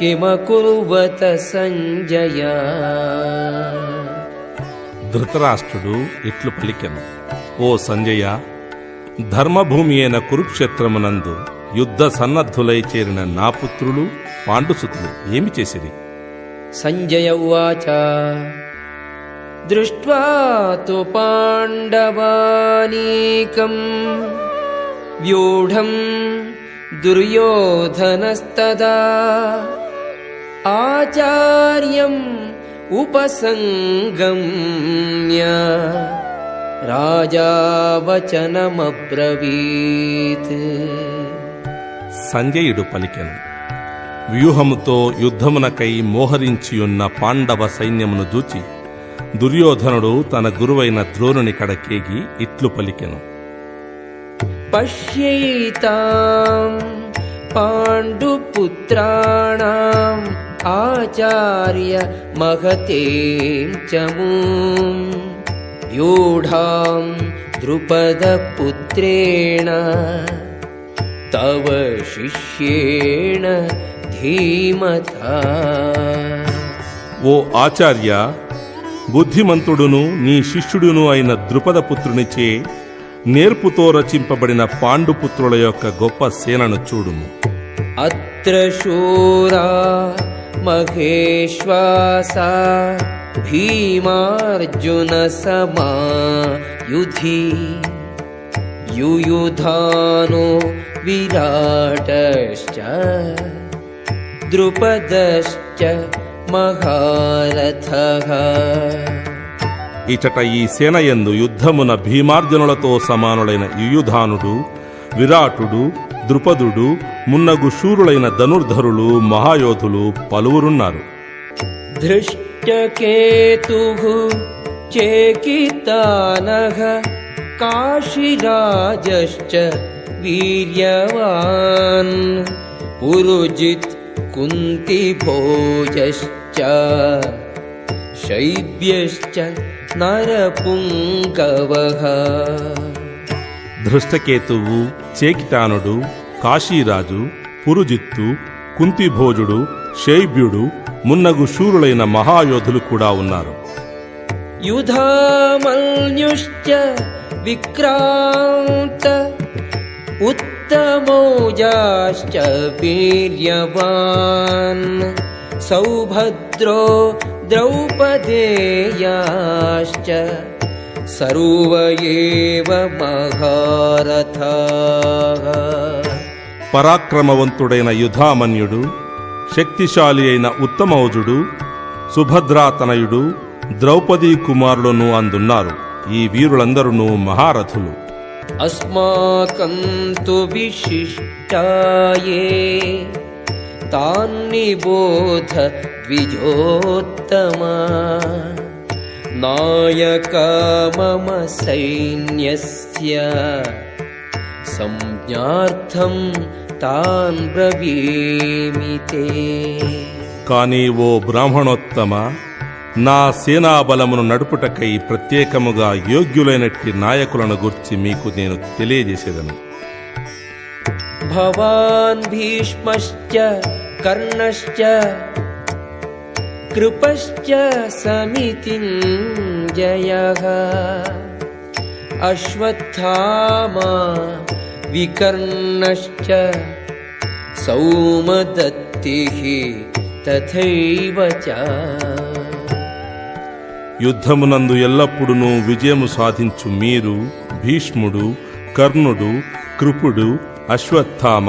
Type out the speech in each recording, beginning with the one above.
కిమకుర్వత సంజయ. ధృతరాష్ట్రుడు ఇట్లు పలికెను. ఓ సంజయ ధర్మభూమి అయిన కురుక్షేత్రమునందు యుద్ధ సన్నద్ధులై చేరిన నా పుత్రులు పాండుసుతులు ఏమి చేసిరి? సంజయ ఉచ దృష్ట్వా పాండవానీకం వ్యూఢం దుర్యోధనస్తదా. आचार्यम् उपसङ्गम्य राजा वचनमब्रवीत् సంజయుడు పలికెను వ్యూహముతో యుద్ధమునకై మోహరించియున్న పాండవ సైన్యమును చూచి దుర్యోధనుడు తన గురువైన ద్రోణుని కడకేగి ఇట్లు పలికెను पश्यैताम् पाण्डुपुत्राणाम् आचार्य महतीं च मूम् व्यूढाम् द्रुपदपुत्रेण तव शिष्येण धीमता ఓ ఆచార్య బుద్ధిమంతుడును నీ శిష్యుడును అయిన ద్రుపదపుత్రునిచే నేర్పుతో రచింపబడిన పాండుపుత్రుల యొక్క గొప్ప సేనను చూడుము अत्र शूरा महेश्वासा भीमार्जुनसमायुधि युयुधानो विराटश्च द्रुपदश्च महारथः ఇచట ఈ సేనయందు యుద్ధమున భీమార్జునులతో సమానులైన యుయుధానుడు విరాటుడు ద్రుపదుడు మున్నగు శూరులైన ధనుర్ధరులు మహాయోధులు పలువురున్నారు. దృష్టకేతు చేకితానహ కాశిరాజశ్చ వీర్యవాన్ పురుజిత్ కుంతి భోజశ్చ శైవ్యశ్చ నరపుంగవ. ధృష్టకేతువు చేకితానుడు కాశీరాజు పురుజిత్తు కుంతిభోజుడు శైభ్యుడు మున్నగు శూరులైన మహాయోధులు కూడా ఉన్నారు. యుధామల్యుశ్చ విక్రాంత ఉత్తమోజాశ్చ వీర్యవాన్ సౌభద్రో ద్రౌపదేయాశ్చ సర్వ మహారథా. పరాక్రమవంతుడైన యుధామన్యుడు శక్తిశాలి అయిన ఉత్తమౌజుడు సుభద్రాతనయుడు ద్రౌపదీ కుమారులను అందున్నారు. ఈ వీరులందరూ మహారథులు. అస్మాకంతు విశిష్టాయే తాన్నిబోధ ద్విజోత్తమ నాయక మమ సైన్యస్య సం యజ్ఞార్థం తాన్ బ్రవీమితే కానీ ఓ బ్రాహ్మణోత్తమ నా సేనాబలమును నడుపుటకై ప్రత్యేకముగా యోగ్యులైనట్టి నాయకులను గుర్చి మీకు నేను తెలియజేసేదను. భవాన్ భీష్మశ్చ కర్ణశ్చ కృపశ్చ సమితి జయ. అశ్వత్థామా विकर्णश्च सौमदत्तिः तथैव च యుద్ధమునందు ఎల్లప్పుడూ విజయము సాధించు మీరు భీష్ముడు కర్ణుడు కృపుడు అశ్వత్థామ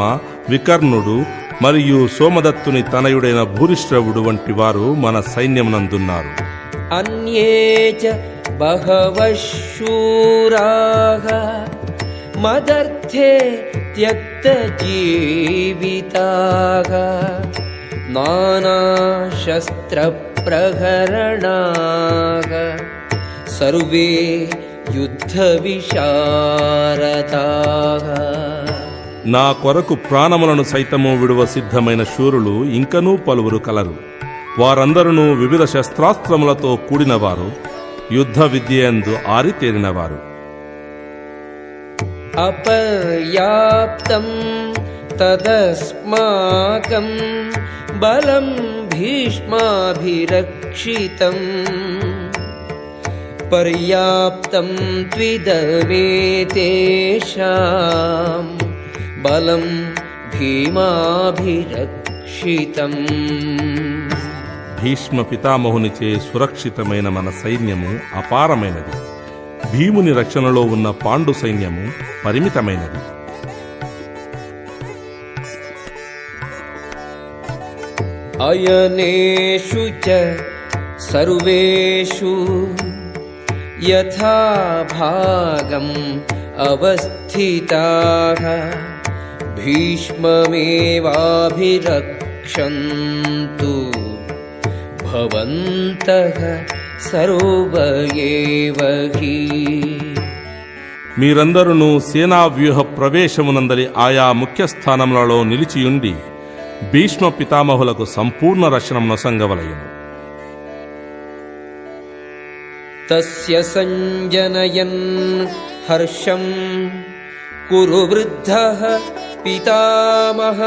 వికర్ణుడు మరియు సోమదత్తుని తనయుడైన భూరిశ్రవుడు వంటి వారు మన సైన్యమునందున్నారు अन्ये च बहवः शूराः मदर्थे त्यक्तजीविताः नानाशस्त्रप्रयुक्ताश्च प्रहरणाः सर्वे युद्धविशारदाः నా కొరకు ప్రాణములను సైతము విడువ సిద్ధమైన శూరులు ఇంకనూ పలువురు కలరు వారందరూ వివిధ శస్త్రాస్త్రములతో కూడినవారు యుద్ధ విద్యందు ఆరితేరినవారు अपर्याप्तं तदस्माकं बलं भीष्माभिरक्षितम् पर्याप्तं त्विदमेतेषां बलं भीमाभिरक्षितम् భీష్మ పితామహునిచే సురక్షితమైన మన సైన్యము అపారమైనది భీముని రక్షణలో ఉన్న పాండు సైన్యము పరిమితమైనది. అయనేషు చ సర్వేషు యథా భాగం అవస్థితాః భీష్మమేవాభిరక్షంతు భవంతః సరోవ మీరందరూ సేనా వ్యూహ ప్రవేశమునందలి ఆయా ముఖ్య స్థానములలో నిలిచియుండి భీష్మ పితామహులకు సంపూర్ణ రక్షణం నొసంగవలయను తస్య సంజనయన్ హర్షం కురు వృద్ధ పితామహ.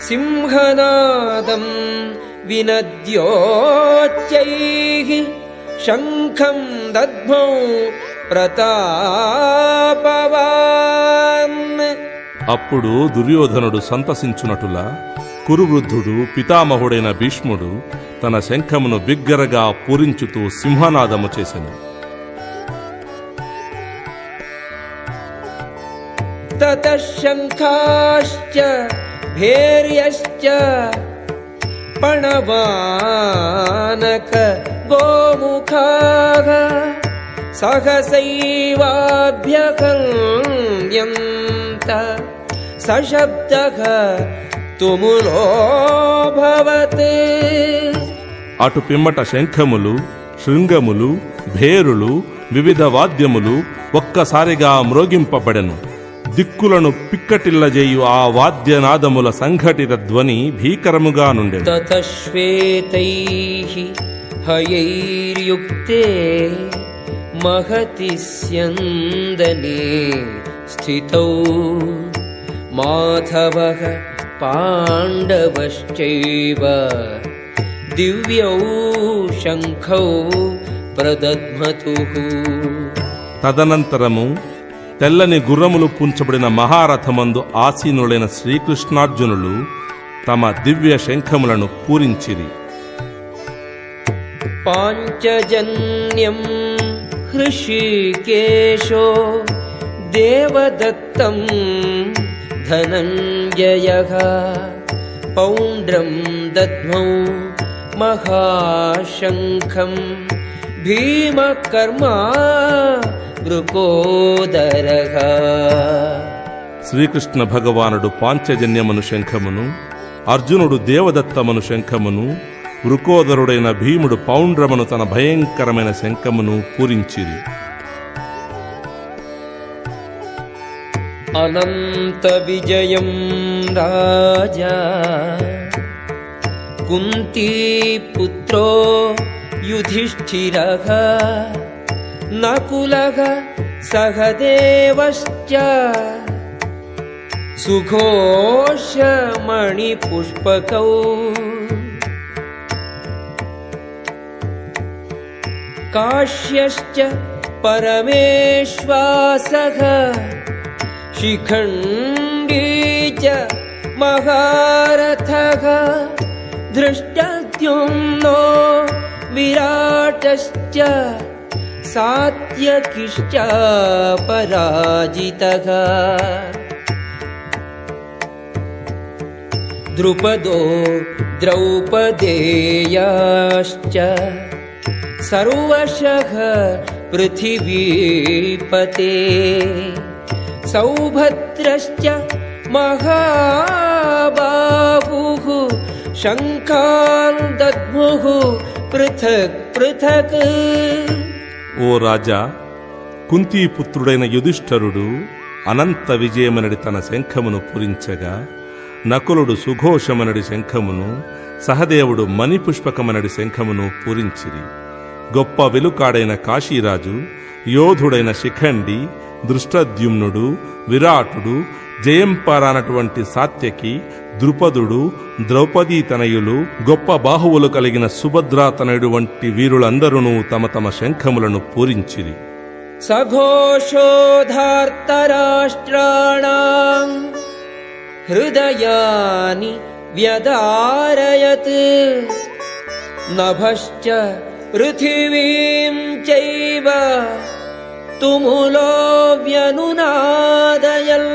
సింహనాదం विनद्योच्चैः शङ्खम् दद्मौ प्रतापवान् అప్పుడు దుర్యోధనుడు సంతసించునటులా కురువృద్ధుడు పితామహుడైన భీష్ముడు తన శంఖమును బిగ్గరగా పూరించుతూ సింహనాదము చేసెను ततः शङ्खाश्च भैर्यश्च पणवानक गोमुखाः सहसैवाभ्यकल्यन्त सशब्दः तुमुलोऽभवत् అటు పిమ్మట శంఖములు శృంగములు భేరులు వివిధ వాద్యములు ఒక్కసారిగా మ్రోగింపబడెను దిక్కులను పిక్కటిల్లజేయు ఆ వాద్యనాదముల సంఘటిత ధ్వని భీకరముగా నుండి హయైర్యుక్తే మహతి స్యందనే మాధవ పాండవశ్చైవ. దివ్యౌ శంఖౌ ప్రదద్మతు తదనంతరము తెల్లని గుర్రములు పుంచబడిన మహారథమందు ఆసీనులైన శ్రీకృష్ణార్జునులు తమ దివ్య శంఖములను పూరించిరి. పాంచజన్యం హృషికేశో దేవదత్తం ధనంజయ పౌండ్రం దద్మౌ మహాశంఖం భీమకర్మా దృకోదరగ శ్రీకృష్ణ భగవానుడు పాంచజన్యమను శంఖమును అర్జునుడు దేవదత్తమను శంఖమును వృకోదరుడైన భీముడు పౌండ్రమను తన భయంకరమైన శంఖమును పూరించిరి. అనంత విజయం రాజా. కుంతీ పుత్రో యుధిష్ఠిరః. नकुलः सहदेवश्च। सुघोषमणिपुष्पकौ। काश्यश्च परमेश्वासः। शिखण्डी च महारथः। धृष्टद्युम्नो विराटश्च सात्यकिश्च पराजितः द्रुपदो द्रौपदेयाश्च सर्वशः पृथिवीपते। सौभद्रश्च महाबाहुः शङ्कान् शङ्कान्दध्मुः पृथक् पृथक्। ఓ రాజా కుంతీపుత్రుడైన యుధిష్ఠరుడు అనంత విజయమనడి తన శంఖమును పూరించగా నకులుడు సుఘోషమనడి శంఖమును సహదేవుడు మణిపుష్పకమనడి శంఖమును పూరించిరి. గొప్ప వెలుకాడైన కాశీరాజు యోధుడైన శిఖండి దృష్టద్యుమ్నుడు విరాటుడు జయంపారానటువంటి సాత్యకి ద్రుపదుడు ద్రౌపదీ తనయులు గొప్ప బాహువులు కలిగిన సుభద్రా తనయుడు వంటి వీరులందరూ తమ తమ శంఖములను పూరించిరి. సఘోషోధార్తరాష్ట్రాణం హృదయాని వ్యదారయత్ నభశ్చ పృథివీం చైవ తుములో వ్యనునాదయల్.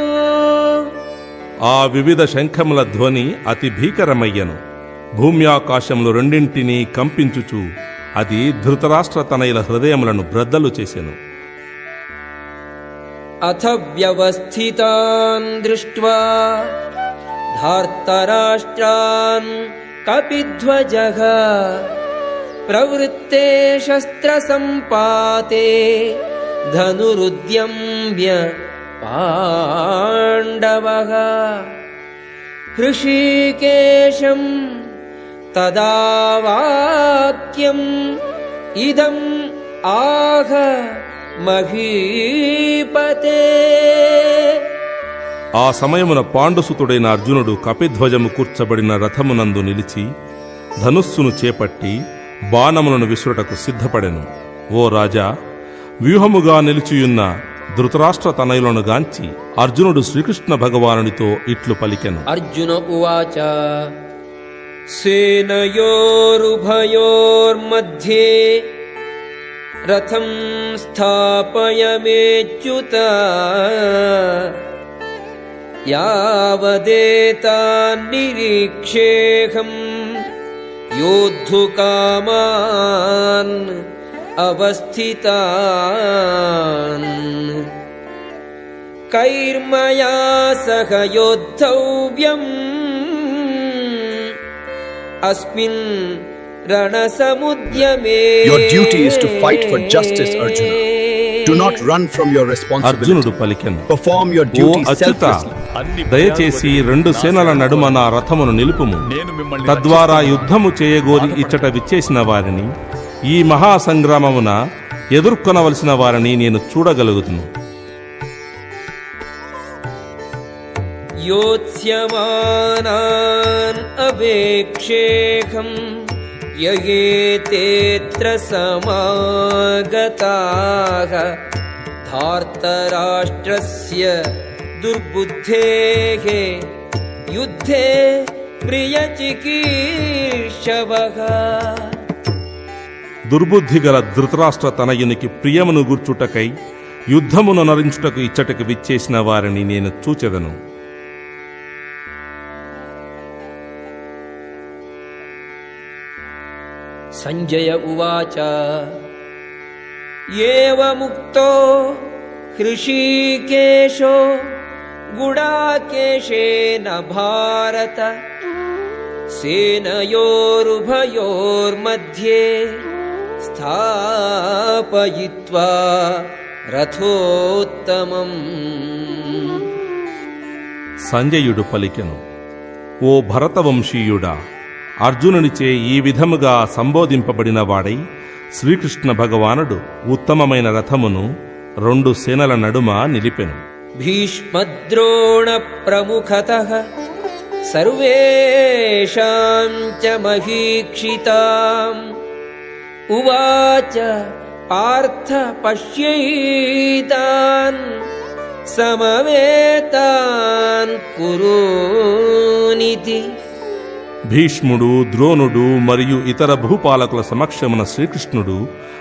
ఆ వివిధ శంఖముల ధ్వని అతి భీకరమయ్యను. భూమ్యాకాశములు రెండింటినీ కంపించుచు అది ధృతరాష్ట్ర తనయుల హృదయములను బ్రద్దలు చేసెను. అథ వ్యవస్థితాన్ దృష్ట్వా ధార్తరాష్ట్రాన్ కపిధ్వజ ప్రవృత్తే శస్త్రసంపాతే ధనురుద్యమ్య పాండవः హృషీకేశం తదా వాక్యం ఇదం ఆహ మహీపతే ఆ సమయమున పాండుసుతుడైన అర్జునుడు కపిధ్వజము కూర్చబడిన రథమునందు నిలిచి ధనుస్సును చేపట్టి బాణములను విసురుటకు సిద్ధపడెను. ఓ రాజా వ్యూహముగా నిలిచియున్న ధృతరాష్ట్ర తనయులను గాంచి అర్జునుడు శ్రీకృష్ణ భగవానునితో ఇట్లు పలికెను. అర్జున ఉవాచ సేనయోరుభయోర్మధ్యే రథం స్థాపయమేచ్యుత యోద్ధు కామాన్ అవస్థితాన్ कैर्मया सह योद्धव्यम् अस्मिन् रणसमुद्यमे Your duty is to fight for justice, Arjuna. Do not run from your responsibility. అర్జునుడు పలికెను Perform your oh duty Achyuta selflessly. దయచేసి రెండు సేనల నడుమ నా రథమును నిలుపుము నేను మిమ్మల్ని తద్వారా యుద్ధము చేయగోరి ఇచ్చట విచ్చేసిన వారిని ఈ మహాసంగ్రామమున ఎదుర్కొనవలసిన వారిని నేను చూడగలుగుతును. యోత్స్యమానాన్ అవేక్షేహం యయేతేత్ర సమాగతాః ధార్తరాష్ట్రస్య దుర్బుద్ధేః యుద్ధే ప్రియచికీర్షవః దుర్బుద్ధిగల ధృతరాష్ట్ర తనయునికి ప్రియమును గుర్చుటకై యుద్ధమును నరించుటకు ఇచ్చటకు విచ్చేసిన వారిని నేను చూచెదను. సంజయ ఉవాచ ఏవ హృషీకేశో గుడాకేశేన భారత సేనయోరుభయోర్మధ్యే स्थापयित्वा रथोत्तमम् సంజయుడు పలికెను ఓ భరతవంశీయుడా అర్జునునిచే ఈ విధముగా సంబోధింపబడిన వాడై శ్రీకృష్ణ భగవానుడు ఉత్తమమైన రథమును రెండు సేనల నడుమ నిలిపెను भीष्मद्रोणप्रमुखतः सर्वेषां च महीक्षिताम् उवाच पार्थ पश्यैतान् समवेतान् कुरूनिति భీష్ముడు ద్రోణుడు మరియు ఇతర భూపాలకుల సమక్షమున శ్రీకృష్ణుడు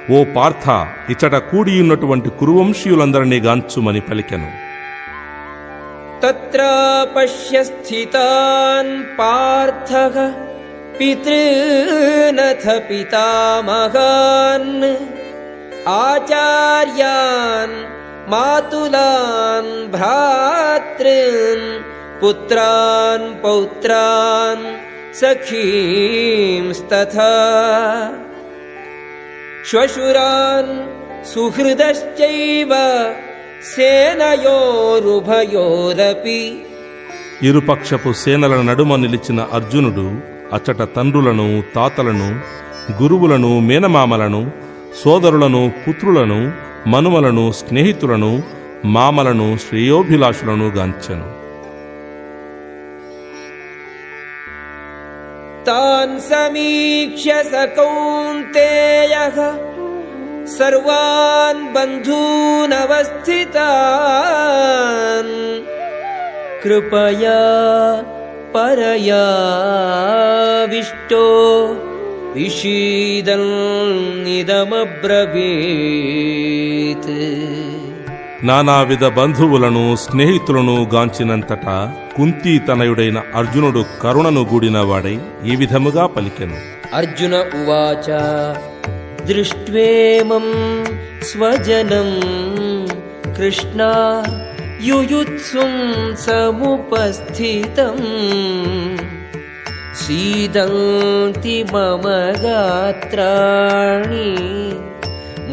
ఓ పార్థ ఇచ్చట కూడియున్నటువంటి కురువంశీయులందరినీ గాంచుమని పలికెను तत्र पश्य स्थितान् पार्थः पितॄनथ पितामहान् आचार्यान् मातुलान् भ्रातॄन् पुत्रान् पौत्रान् सखींस्तथा श्वशुरान् सुहृदश्चैव सेनयोरुभयोरपि ఇరుపక్షపు సేనల నడుమ నిలిచిన అర్జునుడు అచ్చట తండ్రులను తాతలను గురువులను మేనమామలను సోదరులను పుత్రులను మనుమలను స్నేహితులను మామలను శ్రేయోభిలాషులను గాంచెను तान् समीक्ष्य स कौन्तेयः सर्वान् बन्धूनवस्थितान् कृपया परयाविष्टो विषीदन्निदमब्रवीत् నానావిధ బంధువులను స్నేహితులను గాంచినంతటా కుంతీ తనయుడైన అర్జునుడు కరుణను గూడిన వాడై ఈ విధముగా పలికెను अर्जुन उवाच दृष्ट्वेमं स्वजनं कृष्णा युयुत्सुं समुपस्थितम् सीदन्ति मम गात्राणि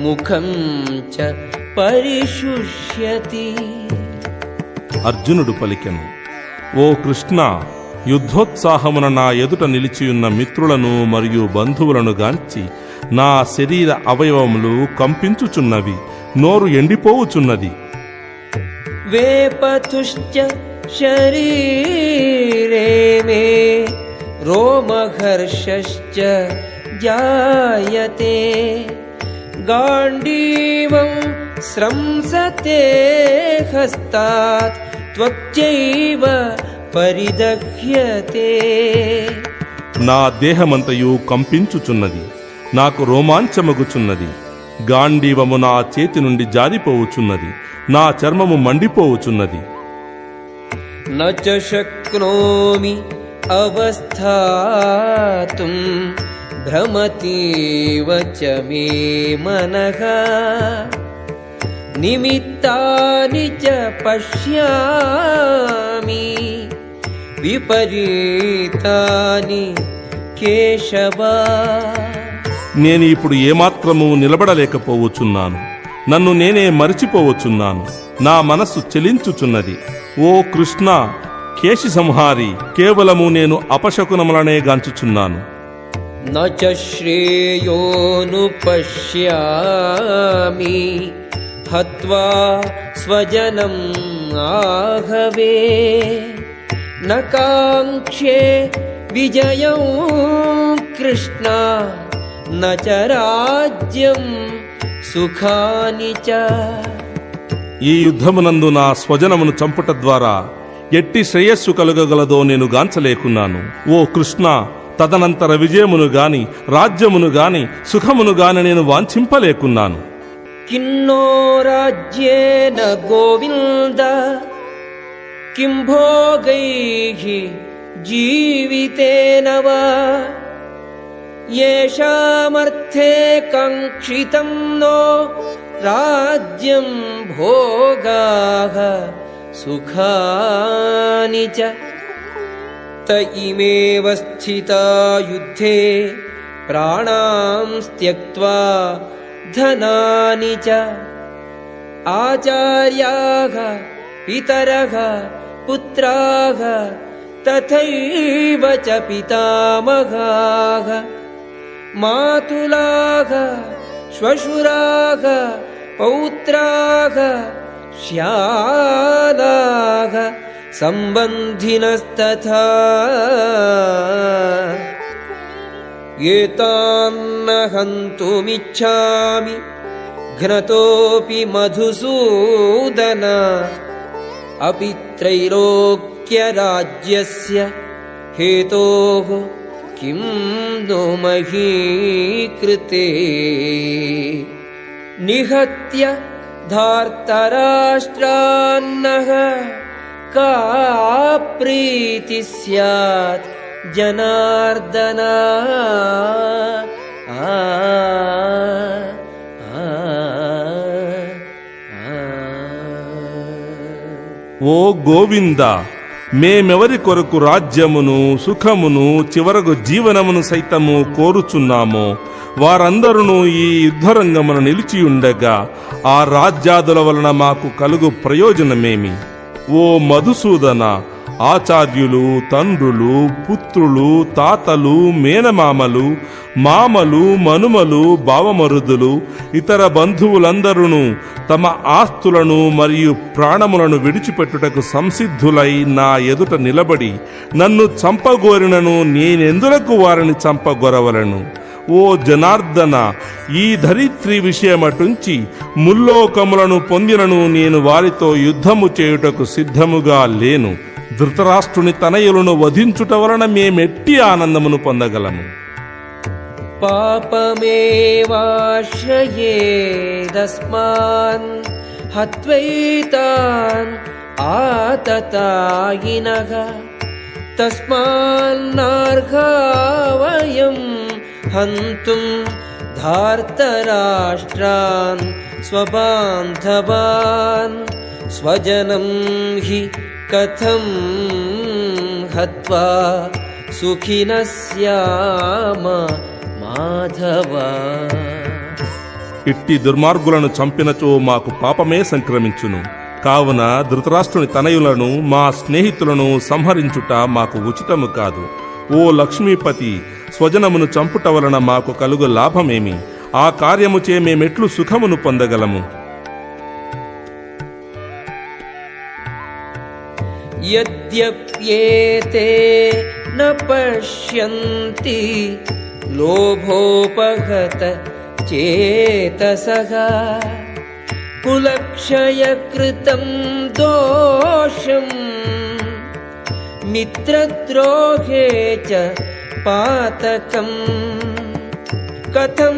मुखं च परिशुष्यति అర్జునుడు పలికెను ఓ కృష్ణ యుద్ధోత్సాహమున నా ఎదుట నిలిచియున్న మిత్రులను మరియు బంధువులను గాంచి నా శరీర అవయవములు కంపించుచున్నవి నోరు ఎండిపోవుచున్నది वेपतुश्च शरीरे मे रोमहर्षश्च जायते गाण्डीवं स्रंसते हस्तात् त्वच्चैव परिदह्यते నా దేహమంతయు కంపించుచున్నది నాకు రోమాంచమగుచున్నది గాంధీవము నా చేతి నుండి జారిపోవుచున్నది. నా చర్మము మండిపోవుచున్నది. నచ శక్నోమి అవస్థాతుం భ్రమతీవ చ మే మనః. నిమిత్తాని చ పశ్యామి విపరీతాని కేశవా. నేను ఇప్పుడు ఏమాత్రము నిలబడలేకపోవచ్చున్నాను. నన్ను నేనే మరిచిపోవచ్చున్నాను. నా మనస్సు చెలించుచున్నది. ఓ కృష్ణ కేశి సంహారి కేవలము నేను అపశకునములనే గాంచుచున్నాను. శ్రేయోను పశ్యామి హత్వా స్వజనం ఆహవే. నకాంక్షే విజయం కృష్ణ. न రాజ్యం సుఖాని చ. ఈ యుద్ధమునందు నా స్వజనమును చంపుట ద్వారా ఎట్టి శ్రేయస్సు కలుగగలదో నేను గాంచలేకున్నాను. ఓ కృష్ణ తదనంతర విజయమును గాని రాజ్యమును గాని సుఖమును గాని నేను వాంఛింపలేకున్నాను. కిన్నో రాజ్యేన గోవింద కిం భోగైః येषामर्थे काङ्क्षितं नो राज्यं भोगाः सुखानि च। त इमेव स्थिता युद्धे प्राणां त्यक्त्वा धनानि च। आचार्याः पितरः पुत्राः तथैव च पितामहाः मातुलाः श्वशुराः पौत्राः श्यालाः सम्बन्धिनस्तथा। एतान्न हन्तुमिच्छामि घ्नतोऽपि मधुसूदन। अपि त्रैलोक्यराज्यस्य हेतोः किं नो महीकृते निहत्य धार्तराष्ट्रान्नः का प्रीति स्यात् जनार्दना? आ गोविन्दा మేమెవరి కొరకు రాజ్యమును సుఖమును చివరకు జీవనమును సైతము కోరుచున్నామో వారందరూ ఈ యుద్ధరంగమున నిలిచియుండగా ఆ రాజ్యాదుల వలన మాకు కలుగు ప్రయోజనమేమి? ఓ మధుసూదన ఆచార్యులు తండ్రులు పుత్రులు తాతలు మేనమామలు మామలు మనుమలు భావమరుదులు ఇతర బంధువులందరూ తమ ఆస్తులను మరియు ప్రాణములను విడిచిపెట్టుటకు సంసిద్ధులై నా ఎదుట నిలబడి నన్ను చంపగోరినను నేనెందులకు వారిని చంపగొరవలను? ఓ జనార్దన ఈ ధరిత్రి విషయమటుంచి ముల్లోకములను పొందినను నేను వారితో యుద్ధము చేయుటకు సిద్ధముగా లేను. ధృతరాష్ట్రుని తనయులను వధించుట వలన మేమెట్టి ఆనందమును పొందగలము. పాపమేవాశ్రయేదస్మాన్ హత్వైతాన్ ఆతతాయినగ. తస్మాన్నార్ఘావయం హంతుం ధార్తరాష్ట్రాన్ స్వబాంధవాన్ స్వజనం హి कथं हत्वा सुखिनः स्याम మాధవ ఇట్టి దుర్మార్గులను చంపినచో మాకు పాపమే సంక్రమించును కావున ధృతరాష్ట్రుని తనయులను మా స్నేహితులను సంహరించుట మాకు ఉచితము కాదు ఓ లక్ష్మీపతి స్వజనమును చంపుట వలన మాకు కలుగు లాభమేమి ఆ కార్యము చే మేమెట్లు సుఖమును పొందగలము यद्यप्येते न पश्यन्ति लोभोपहत चेतसः कुलक्षयकृतं दोषम् मित्रद्रोहे च पातकम् कथं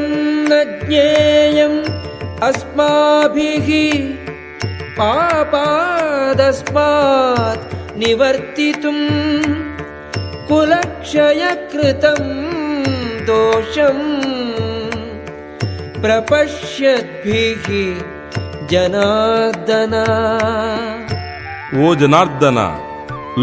न ज्ञेयम् अस्माभिः పాపాదస్మాత్ నివర్తితుం కులక్షయకృతం దోషం ప్రపశ్యద్భిः జనార్దన. ఓ జనార్దన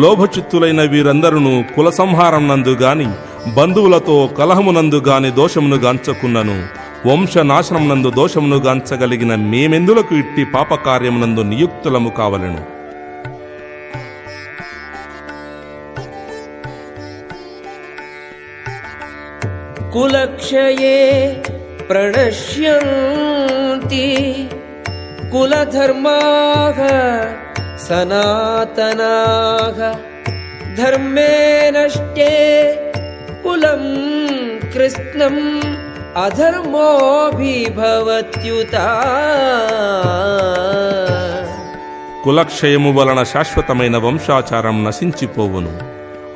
లోభచిత్తులైన వీరందరూ కుల సంహారం నందు గాని బంధువులతో కలహమునందు గాని దోషమును గాంచకున్నను. వంశనాశనం నందు దోషమును గాంచగలిగిన మేమెందులకు ఇట్టి పాపకార్యమునందు నియుక్తులము కావలను? కులక్షయే ప్రణశ్యంతి కులధర్మాः సనాతనాः ధర్మే నష్టే కులం కృష్ణం అధర్మోభిభవత్యుత కులక్షయము వలన శాశ్వతమైన వంశాచారం నశించిపోవును.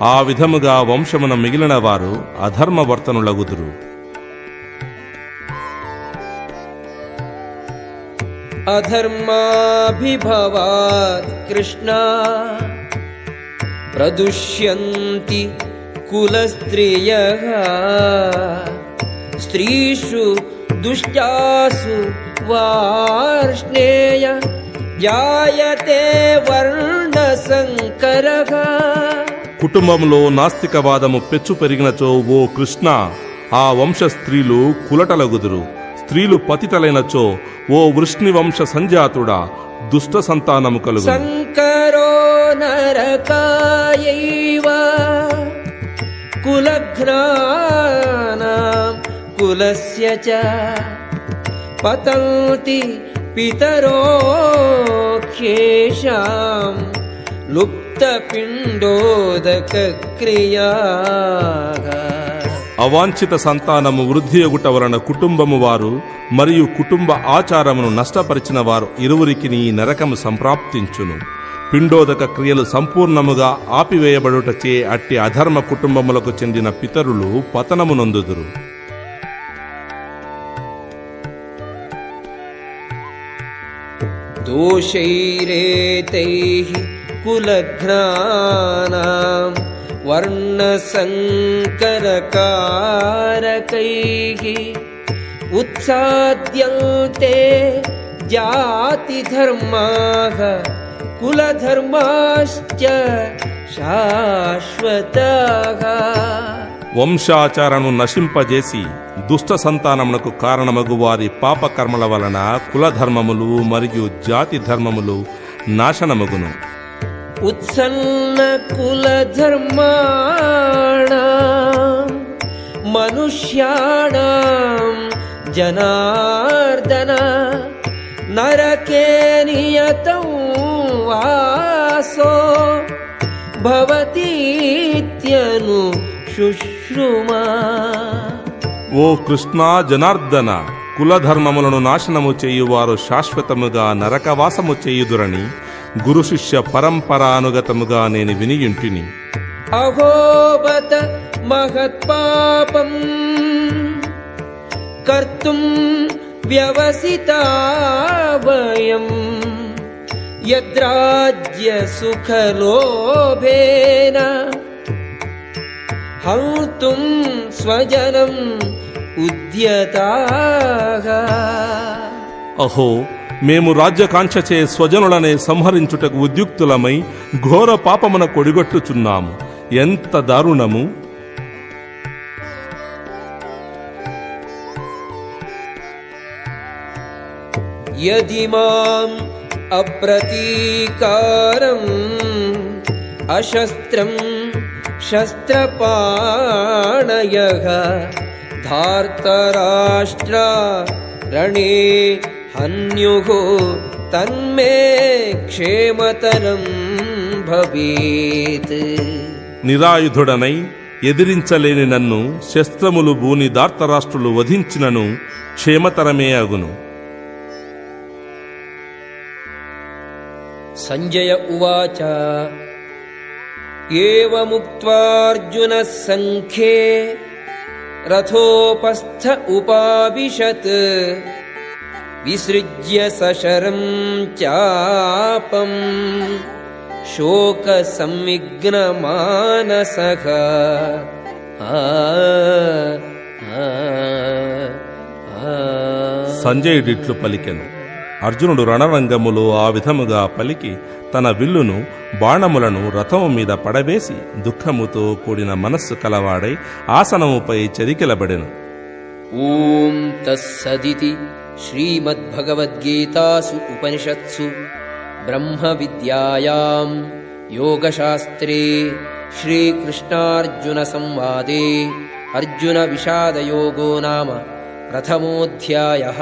ఆ విధముగా వంశమున మిగిలిన వారు అధర్మవర్తనులగుదురు. అధర్మాభిభవాత్ కృష్ణ ప్రదుష్యంతి కులస్త్రియ। స్త్రీషు దుష్టాసు వార్ష్ణేయ జాయతే వర్ణ కుటుంబంలో నాస్తికవాదము పెచ్చు పెరిగినచో ఓ కృష్ణ ఆ వంశ స్త్రీలు కులటలగుదురు. స్త్రీలు పతితలైనచో ఓ వృష్ణి వంశ సంజాతుడా దుష్ట సంతానము కలుగు సంకరో నరకాయైవ కులఘ్నానాం కులస్య చ పతంతి పితరో ఖ్యేషాం లుప్తపిండోదక క్రియా అవాంఛిత సంతానము వృద్ధియగుట వలన కుటుంబము వారు మరియు కుటుంబ ఆచారమును నష్టపరిచిన వారు ఇరువురికి ఈ నరకము సంప్రాప్తించును. పిండోదక క్రియలు సంపూర్ణముగా ఆపివేయబడుటచే అట్టి అధర్మ కుటుంబములకు చెందిన పితరులు పతనమునొందుదురు दोषैरेतैः कुलघ्नानां वर्णसङ्करकारकैः उत्साद्यन्ते जातिधर्माः कुलधर्माश्च शाश्वताः వంశాచారను నశింపజేసి దుష్ట సంతానమునకు కారణమగు వారి పాపకర్మల వలన కులధర్మములు మరియు జాతి ధర్మములు నాశనమగును. ఉత్సన్న కుల ధర్మాణ జనార్దన నరకే నియతం వాసో భవతీత్యను శుశ్రుమా ఓ కృష్ణా జనార్దన కులధర్మములను నాశనము చేయువారు శాశ్వతముగా నరకవాసము చేయుదురని గురు శిష్య పరంపరానుగతముగా నేను వినియుంటిని. అహోబత మహత్పాపం కర్తుం వ్యవసితా వయం యద్రాజ్య సుఖలోభేన హంతుం స్వజనం ఉద్యతాగా అహో మేము రాజ్యకాంక్షచే స్వజనులనే సంహరించుటకు ఉద్యుక్తులమై ఘోర పాపమున కొడిగొట్టుచున్నాము. ఎంత దారుణము! యది మాం అప్రతీకారం అశస్త్రం శస్త్రపాణయ ధార్తరాష్ట్ర రణే హన్యు తన్మే క్షేమతరం భవేత్ నిరాయుధుడనై ఎదిరించలేని నన్ను శస్త్రములు బూని దార్తరాష్ట్రులు వధించినను క్షేమతరమే అగును. సంజయ ఉవాచ ఏముక్త్వార్జున సంఖ్యే రథోపస్థ ఉపావిశత్ విసృజ్య సశరం చాపం శోక సంవిఘ్న మానసః ఆ ఆ, ఆ. సంజయుడిట్లు పలికెను అర్జునుడు రణరంగములో ఆ విధముగా పలికి తన విల్లును బాణములను రథము మీద పడవేసి దుఃఖముతో కూడిన మనస్సు కలవాడై ఆసనముపై చెరికెలబడెను ఓం తస్సదితి శ్రీమద్భగవద్గీతాసు ఉపనిషత్సు. బ్రహ్మ విద్యాయాం యోగశాస్త్రే శ్రీకృష్ణార్జున సంవాదే అర్జున విషాదయోగో నామ ప్రథమోऽధ్యాయः